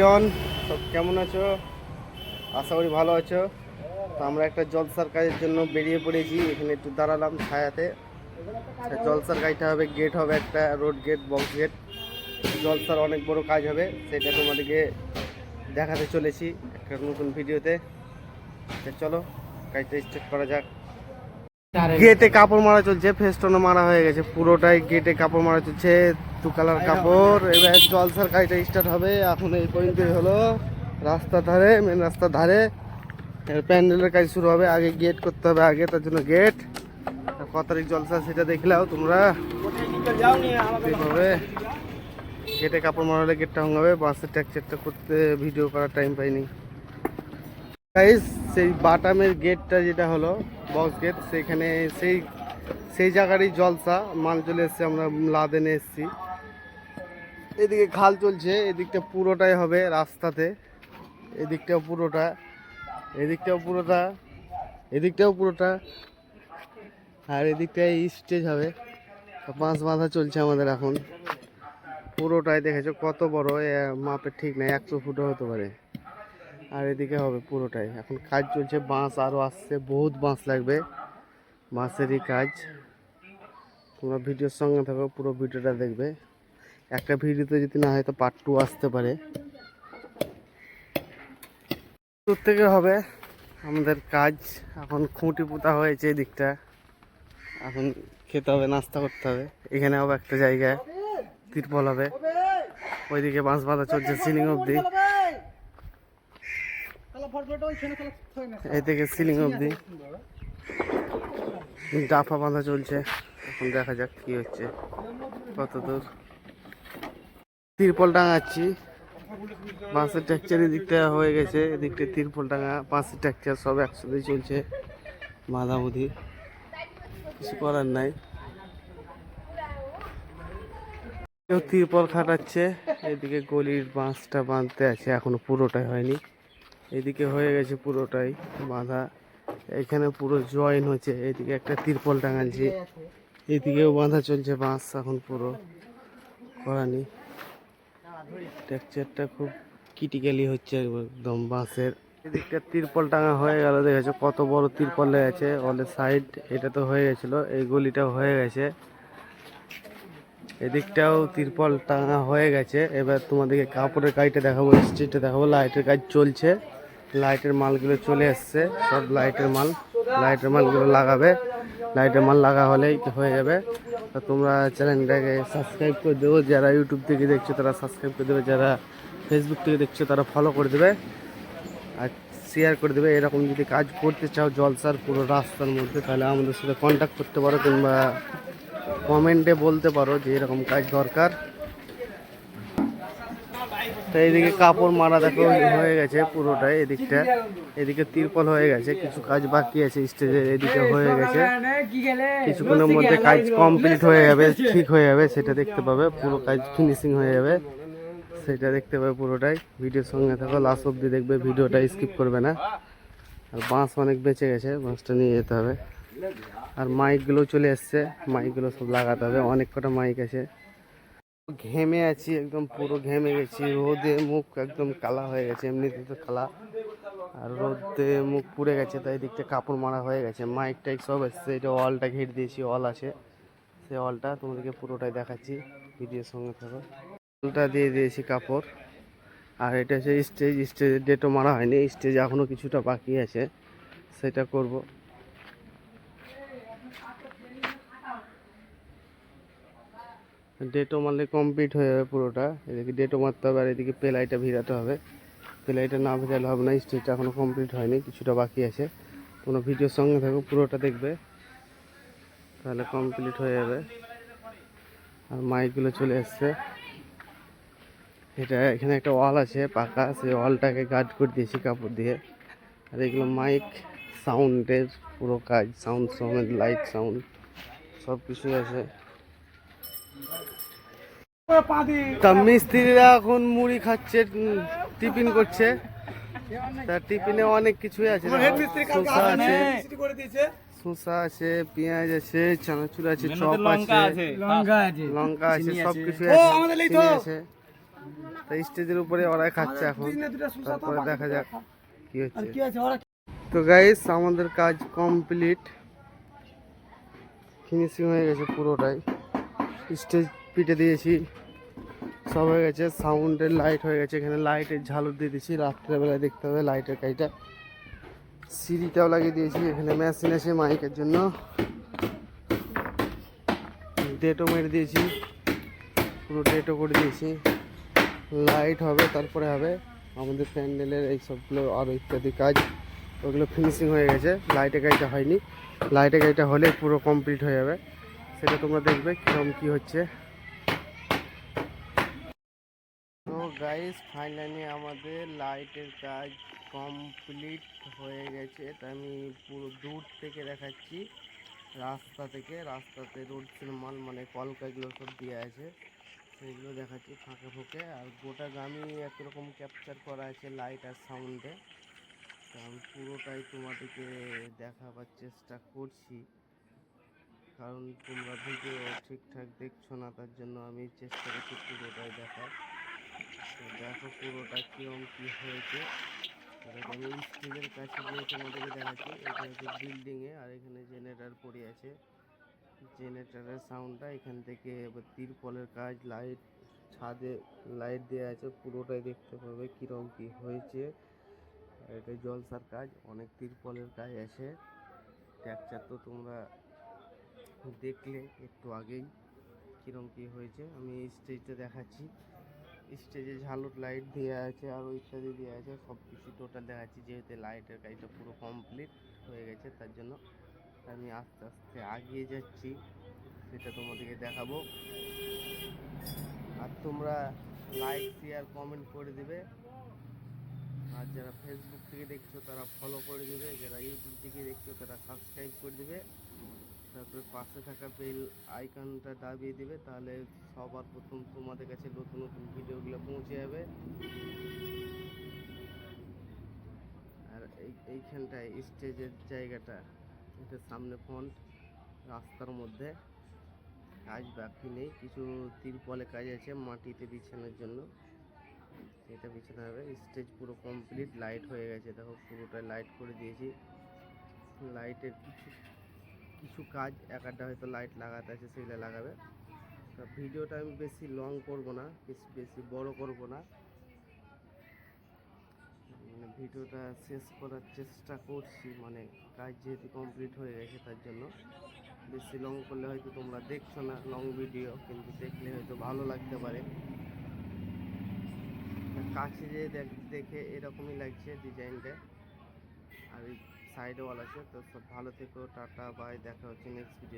Peon সব কেমন আছো? আশা করি ভালো আছো। তো আমরা একটা জলসার কাজের জন্য বেরিয়ে পড়েছি। এখানে একটু দাঁড়ালাম ছায়াতে। জলসার কাজটা হবে গেট হবে একটা রোড গেট বক্স গেট জলসার অনেক বড় কাজ হবে, সেটা তোমাদেরকে দেখাতে চলেছি একটা নতুন ভিডিওতে। চলো, কাজটা স্টার্ট করা যাক। গেটে কাপড় মারা চলছে ফেস্টনও মারা হয়ে গেছে পুরোটাই গেটে কাপড় মারা চলছে দু কালার কাপড় এবার জলসার কাজটা স্টার্ট হবে এখন এই পর্যন্তই হলো রাস্তার ধারে মেন রাস্তার ধারে প্যান্ডেলের কাজ শুরু হবে আগে গেট করতে হবে আগে তার জন্য গেট কত তারিখ জলসা সেটা দেখলাও তোমরা। গেটে কাপড় মারা হলে গেটটা হবে বাসের ট্যাকচারটা করতে ভিডিও করার টাইম পাইনি। গাইস সেই বাটামের গেটটা যেটা হলো বক্স গেট সেখানে সেই সেই জায়গারই জলসা। মাল চলে এসছে, আমরা লাদেনে এসছি। এদিকে খাল চলছে, এদিকটা পুরোটাই হবে রাস্তাতে। এদিকটাও পুরোটা এদিকটাও পুরোটা এদিকটাও পুরোটা। আর এদিকটায় স্টেজ হবে। পাঁচ বাঁধা চলছে আমাদের এখন। পুরোটাই দেখেছ, কত বড় মাপের ঠিক নাই, একশো ফুটও হতে পারে। আর এদিকে হবে পুরোটাই। এখন কাজ চলছে, বাঁশ আরও আসছে, বহুত বাঁশ লাগবে, বাঁশেরই কাজ। তোমরা ভিডিওর সঙ্গে থাকো, পুরো ভিডিওটা দেখবে। একটা ভিডিওতে যদি না হয়, তো পার্ট টু আসতে পারে। দূর থেকে হবে আমাদের কাজ। এখন খুঁটি পোতা হয়েছে এই দিকটা এখন খেতে হবে, নাস্তা করতে হবে। এখানে হবে একটা জায়গায় তিরপল হবে। ওইদিকে বাঁশ বাঁধা চলছে, সিলিং অবধি। এই থেকে সিলিং অবধি। ডাফা বাঁধা চলছে। এখন দেখা যাক কি হচ্ছে। কত দূর। তিরপল টাঙাচ্ছি। বাঁশের ট্যাকচার এদিকটা হয়ে গেছে। এদিকটা তিরপল টাঙা বাঁশের ট্যাকচার সব একসাথে চলছে। বাঁধা বাঁধাবুধি। কিছু করার নাই। কেউ তিরপল খাটাচ্ছে। এদিকে গলির বাঁশটা বাঁধতে আছে। এখনও পুরোটাই হয়নি। এদিকে হয়ে গেছে পুরোটাই বাঁধা। এখানে পুরো জয়েন হচ্ছে এদিকে একটা তিরপল টাঙাচ্ছি এদিকেও বাঁধা চলছে বাঁশ এখন পুরো করানি টেক্সচারটা খুব ক্রিটিক্যালি হচ্ছে একদম বাঁশের এদিকটা তিরপল টাঙা হয়ে গেল, দেখেছ কত বড় তিরপল আছে অলের সাইড এটা তো হয়ে গেছিল, এই গলিটাও হয়ে গেছে। এদিকটাও তিরপল টাঙা হয়ে গেছে, এবার তোমাদেরকে কাপড়ের কাজটা দেখাবো স্ট্রিটটা দেখাবো লাইটের কাজ চলছে। লাইটের মালগুলো চলে এসছে। সব লাইটের মাল। লাইটের মালগুলো লাগাবে। লাইটের মাল লাগা হলেই হয়ে যাবে। তা তোমরা চ্যানেলটাকে সাবস্ক্রাইব করে দেবো। যারা ইউটিউব থেকে দেখছ, তারা সাবস্ক্রাইব করে দেবে। যারা ফেসবুক থেকে দেখছ, তারা ফলো করে দেবে। আর শেয়ার করে দেবে। এরকম যদি কাজ করতে চাও, জলসার পুরো রাস্তার মধ্যে, তাহলে আমাদের সাথে কন্ট্যাক্ট করতে পারো। কিংবা কমেন্টে বলতে পারো যে এরকম কাজ দরকার। তো এইদিকে কাপড় মারা দেখো হয়ে গেছে পুরোটাই এদিকটা এদিকে তিরপল হয়ে গেছে কিছু কাজ বাকি আছে স্টেজের এদিকে হয়ে গেছে। কিছুক্ষণের মধ্যে কাজ কমপ্লিট হয়ে যাবে ঠিক হয়ে যাবে সেটা দেখতে পাবে পুরো কাজ ফিনিশিং হয়ে যাবে সেটা দেখতে পাবে পুরোটাই। ভিডিওর সঙ্গে থাকো লাস্ট অব্দি দেখবে ভিডিওটা স্কিপ করবে না। আর বাঁশ অনেক বেঁচে গেছে বাঁশটা নিয়ে যেতে হবে। আর মাইকগুলো চলে এসছে মাইকগুলো সব লাগাতে হবে অনেক কটা মাইক আছে। ঘেমে আছি, একদম পুরো ঘেমে গেছি। রোদে মুখ একদম কালা হয়ে গেছে এমনিতে তো কালা। আর রোদে মুখ পুড়ে গেছে, তাই দিকটা কাপড় মারা হয়ে গেছে। মাইক টাইক সব এসছে এটা অলটা ঘিরে দিয়েছি অল আছে। সেই অলটা তোমাদেরকে পুরোটাই দেখাচ্ছি, ভিডিওর সঙ্গে থাকো। ওয়ালটা দিয়ে দিয়েছি কাপড়। আর এটা হচ্ছে স্টেজ স্টেজের ডেটও মারা হয়নি, স্টেজ এখনও কিছুটা বাকি আছে, সেটা করব। ডেটও মারলে কমপ্লিট হয়ে যাবে পুরোটা। এদিকে ডেটও মারতে হবে আর এদিকে পেলাইটা ভিড়াতে হবে। পেলাইটা না ভিড়ালে হবে না স্টেজটা এখনও কমপ্লিট হয়নি, কিছুটা বাকি আছে। কোনো ভিডিওর সঙ্গে থাকো, পুরোটা দেখবে। তাহলে কমপ্লিট হয়ে যাবে। আর মাইকগুলো চলে এসছে এটা এখানে একটা ওয়াল আছে, পাকা। সেই ওয়ালটাকে গার্ড করে দিয়েছি কাপড় দিয়ে। আর এগুলো মাইক সাউন্ডের পুরো কাজ সাউন্ড সাউন্ড লাইট সাউন্ড সব কিছুই আছে। তা মিস্ত্রিরা এখন মুড়ি খাচ্ছে টিফিন করছে। তা টিফিনে অনেক কিছুই আছে। শসা আছে শসা আছে পেঁয়াজ আছে চানাচুর আছে চপ আছে লঙ্কা আছে লঙ্কা আছে সব কিছু আছে তা স্টেজের উপরে ওরাই খাচ্ছে এখন। তারপরে দেখা যাক কি হচ্ছে। কি আছে? ওরা তো গাইস আমাদের কাজ কমপ্লিট ফিনিশিং হয়ে গেছে পুরোটাই। স্টেজ পিটে দিয়েছি। সব হয়ে গেছে সাউন্ডের লাইট হয়ে গেছে এখানে। লাইটের ঝালর দিয়ে দিয়েছি, রাত্রেবেলায় দেখতে হবে লাইটের কাজটা সিঁড়িটাও লাগিয়ে দিয়েছি এখানে মেশিন আছে মাইকের জন্য। ডেটও মেরে দিয়েছি, পুরো ডেটও করে দিয়েছি। লাইট হবে, তারপরে হবে আমাদের প্যান্ডেলের এই সবগুলো আরও ইত্যাদি কাজ। ওগুলো ফিনিশিং হয়ে গেছে। লাইটের কাজটা হয়নি। লাইটের কাজটা হলে পুরো কমপ্লিট হয়ে যাবে। সেটা তোমরা দেখবে কীরকম কী হচ্ছে। তো গাইস ফাইনালি আমাদের লাইটের কাজ কমপ্লিট হয়ে গেছে। তা আমি পুরো দূর থেকে দেখাচ্ছি। রাস্তা থেকে, রাস্তাতে রোড মাল মানে কলকাগুলো সব দিয়ে আছে। সেগুলো দেখাচ্ছি ফাঁকে ফুঁকে। আর গোটা গ্রামই একরকম ক্যাপচার করা আছে লাইট আর সাউন্ডে তো আমি পুরোটাই তোমাদেরকে দেখাবার চেষ্টা করছি। কারণ তোমরা ভিডিও ঠিকঠাক দেখছ না, তার জন্য আমি চেষ্টা করছি পুরোটাই দেখার। তো দেখো পুরোটা কীরকম কী হয়েছে। আমি স্টেজের কাছে গিয়ে তোমাদেরকে দেখাচ্ছি, এটা হচ্ছে বিল্ডিংয়ে আর এখানে জেনারেটার পড়ে আছে। জেনারেটারের সাউন্ডটা এখান থেকে এবার তিরপলের কাজ লাইট ছাদে লাইট দেওয়া আছে, পুরোটাই দেখতে পাবে কীরকম কী হয়েছে। এটা জলসার কাজ, অনেক তিরপলের কাজ আছে। ট্যাকচার তো তোমরা দেখলে একটু আগেই কীরকম কী হয়েছে। আমি স্টেজটা দেখাচ্ছি। স্টেজে ঝালর লাইট দেওয়া আছে আর ইত্যাদি দেওয়া আছে সব কিছু টোটাল দেখাচ্ছি। যেহেতু লাইটের কাজটা পুরো কমপ্লিট হয়ে গেছে, তার জন্য আমি আস্তে আস্তে আগিয়ে যাচ্ছি। সেটা তোমাদেরকে দেখাবো। আর তোমরা লাইক শেয়ার কমেন্ট করে দিবে। আর যারা ফেসবুক থেকে দেখছ, তারা ফলো করে দিবে। যারা ইউটিউব থেকে দেখছ, তারা সাবস্ক্রাইব করে দিবে। তারপরে পাশে থাকা বেল আইকনটা দাবিয়ে দিবে, তাহলে সবার প্রথম তোমাদের কাছে নতুন নতুন ভিডিওগুলো পৌঁছে যাবে। আর এই, এইখানটায় স্টেজের জায়গাটা, এটা সামনে ফ্রন্ট রাস্তার মধ্যে। কাজ বাকি নেই, কিছু তিরপলে কাজ আছে মাটিতে বিছানোর জন্য। এটা বিছানো হবে, স্টেজ পুরো কমপ্লিট লাইট হয়ে গেছে। দেখো পুরোটা লাইট করে দিয়েছি। লাইটের কিছু কিছু কাজ এক আধটা হয়তো লাইট লাগাতে আছে, সেগুলো লাগাবে। তো ভিডিওটা আমি বেশি লং করব না, বেশি বেশি বড় করব না। মানে ভিডিওটা শেষ করার চেষ্টা করছি মানে কাজ যেহেতু কমপ্লিট হয়ে গেছে, তার জন্য। বেশি লং করলে হয়তো তোমরা দেখছ না লং ভিডিও কিন্তু দেখলে হয়তো ভালো লাগতে পারে। কাছে যে দেখ- এরকমই লাগছে ডিজাইনটা আর সাইডে ওয়াল আছে। তো সব ভালো থেকো টাটা বাই দেখা হচ্ছে নেক্সট ভিডিও